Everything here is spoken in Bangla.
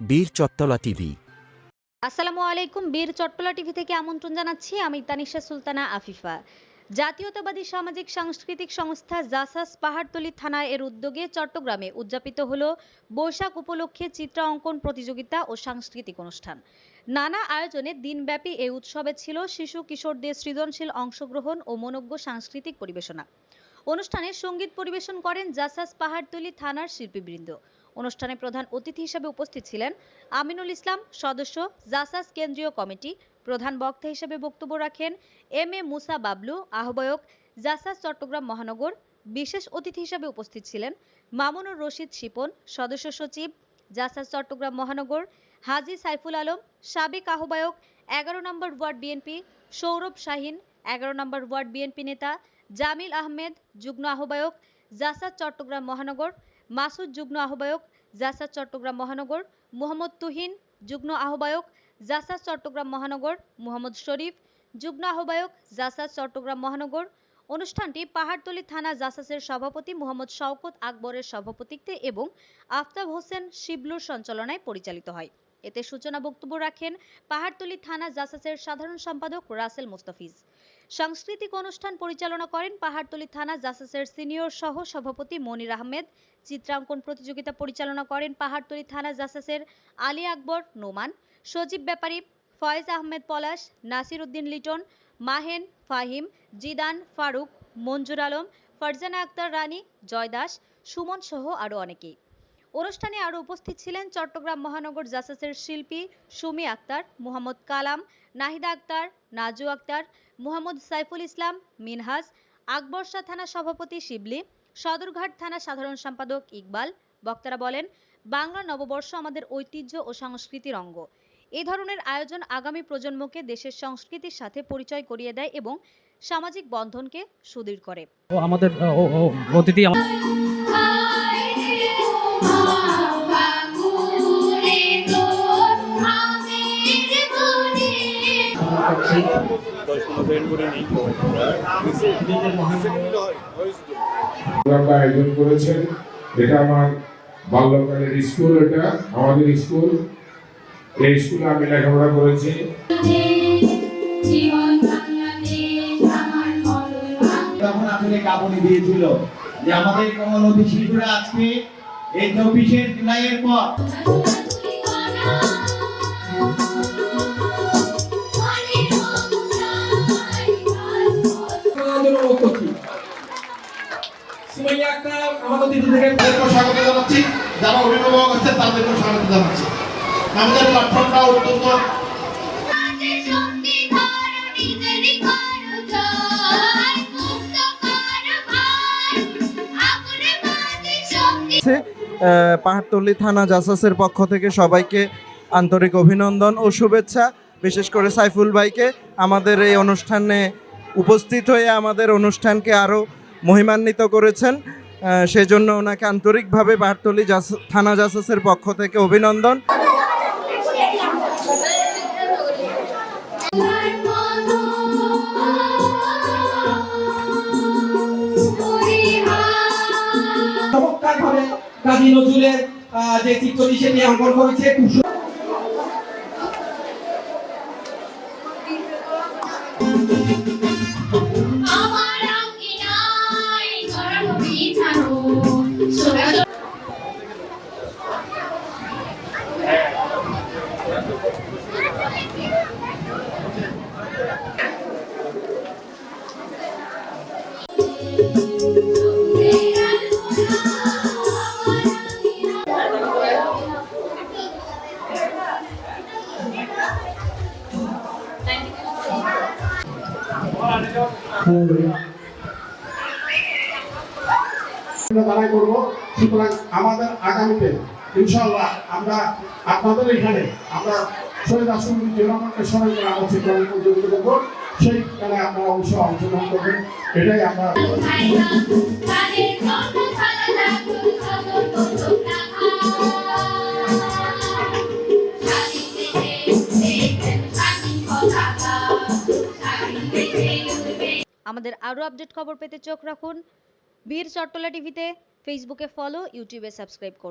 বীর চত্তলা টিভি। আসসালামু আলাইকুম, বীর চট্টলা টিভি থেকে আমন্ত্রণ জানাচ্ছি। আমি তানিশা সুলতানা আফিফা। জাতীয়তাবাদী সামাজিক সাংস্কৃতিক সংস্থা জাসাস পাহাড়তলী থানা এর উদ্যোগে চট্টগ্রামে উদযাপিত হলো বৈশাখ উপলক্ষে চিত্র অঙ্কন প্রতিযোগিতা ও সাংস্কৃতিক অনুষ্ঠান। নানা আয়োজনে দিনব্যাপী এই উৎসবে ছিল শিশু কিশোরদের সৃজনশীল অংশগ্রহণ ও মনোজ্ঞ সাংস্কৃতিক পরিবেশনা। অনুষ্ঠানে সংগীত পরিবেশন করেন জাসাস পাহাড়তলী থানার শিল্পীবৃন্দ। অনুষ্ঠানে প্রধান অতিথি হিসেবে উপস্থিত ছিলেন আমিনুল ইসলাম, সদস্য জাসাস কেন্দ্রীয় কমিটি, প্রধান বক্তা হিসেবে বক্তব্য রাখেন এম এ মুসা বাবলু, আহ্বায়ক জাসাস চট্টগ্রাম মহানগর, বিশেষ অতিথি হিসেবে উপস্থিত ছিলেন মামুনুর রশিদ শিপন, সদস্য সচিব জাসাস চট্টগ্রাম মহানগর, হাজী সাইফুল আলম, সাবেক আহ্বায়ক এগারো নম্বর ওয়ার্ড বিএনপি, সৌরভ শাহিন, এগারো নম্বর ওয়ার্ড বিএনপি নেতা জামিল আহমেদ, যুগ্ম আহ্বায়ক জাসাস চট্টগ্রাম মহানগর মাসুদ যুগ্ম আহ্বায়ক জাসাদ চট্টগ্রাম মহানগর, মোহাম্মদ তুহিন যুগ্ম আহ্বায়ক জাসাদ চট্টগ্রাম মহানগর, মোহাম্মদ শরীফ যুগ্ম আহ্বায়ক জাসাদ চট্টগ্রাম মহানগর। অনুষ্ঠানটি পাহাড়তলী থানা জাসাসের সভাপতি মোহাম্মদ শওকত আকবরের সভাপতিত্বে এবং আফতাব হোসেন শিবলুর সঞ্চালনায় পরিচালিত হয়। এতে সূচনা বক্তব্য রাখেন পাহাড়তলী থানা জাসাসের সাধারণ সম্পাদক রাসেল মুস্তাফিজ। সাংস্কৃতিক অনুষ্ঠান পরিচালনা করেন পাহাড়তলী থানা জাসাসের সিনিয়র সহ সভাপতি মনির আহমেদ। চিত্রাঙ্কন প্রতিযোগিতা পরিচালনা করেন পাহাড়তলী থানা জাসাসের আলী আকবর নোমান, সজীব ব্যাপারী, ফয়েজ আহমেদ পলাশ, নাসির উদ্দিন লিটন, মাহেন ফাহিম, জিদান ফারুক, মঞ্জুর আলম, ফারজানা আক্তার রানী, জয় দাস, সুমন সহ আরও অনেকেই। অনুষ্ঠানে আরও উপস্থিত ছিলেন চট্টগ্রাম মহানগর জাসাসের শিল্পী সুমি আক্তার মোহাম্মদ কালাম নাহিদা আক্তার নাজু আক্তার মোহাম্মদ সাইফুল ইসলাম মিনহাজ আকবরশা থানা সভাপতি শিবলি সদরঘাট থানা সাধারণ সম্পাদক ইকবাল। বক্তারা বলেন বাংলা নববর্ষ আমাদের ঐতিহ্য ও সংস্কৃতির অঙ্গ। এ ধরনের আয়োজন আগামী প্রজন্মকে দেশের সংস্কৃতির সাথে পরিচয় করিয়ে দেয় এবং সামাজিক বন্ধনকে সুদৃঢ় করে। আমাদের অতিথি প্রোগ্রামটা আয়োজন করেছেন। এটা আমার বাল্যকালের স্কুল এটা আমাদের স্কুল। এই স্কুলে আমি লেখাপড়া করেছি। তখন আসলে কাঁপুনি দিয়েছিল যে আমাদের কমল নদী শিল্পীরা আজকে এই চব্বিশে জুলাইয়ের পর সুমাইয়া আক্তার আমাদের দিদি থেকে তাদেরকেও স্বাগত জানাচ্ছি। যারা অভিভাবক আছে তাদেরকেও স্বাগত জানাচ্ছি। আমাদের প্ল্যাটফর্মটা অত্যন্ত আছে পাহাড়তলী থানা জাসাসের পক্ষ থেকে সবাইকে আন্তরিক অভিনন্দন ও শুভেচ্ছা। বিশেষ করে সাইফুল ভাইকে আমাদের এই অনুষ্ঠানে উপস্থিত হয়ে আমাদের অনুষ্ঠানকে আরও মহিমান্বিত করেছেন। সেজন্য ওনাকে আন্তরিকভাবে জাস- থানা জাসাসের পক্ষ থেকে অভিনন্দন। যে চিত্রটি সেটি অঙ্কন করেছে তারাই করব। সুতরাং আমাদের আগামীতে ইনশাল্লাহ আমরা আপনাদের এখানে আমরা শহীদ সেইখানে আপনারা অংশগ্রহণ করবেন এটাই আমরা আমাদের আরও আপডেট খবর পেতে চোখ রাখুন। বীর চট্টলা টিভিতে ফেসবুকে ফলো ইউটিউবে সাবস্ক্রাইব করুন।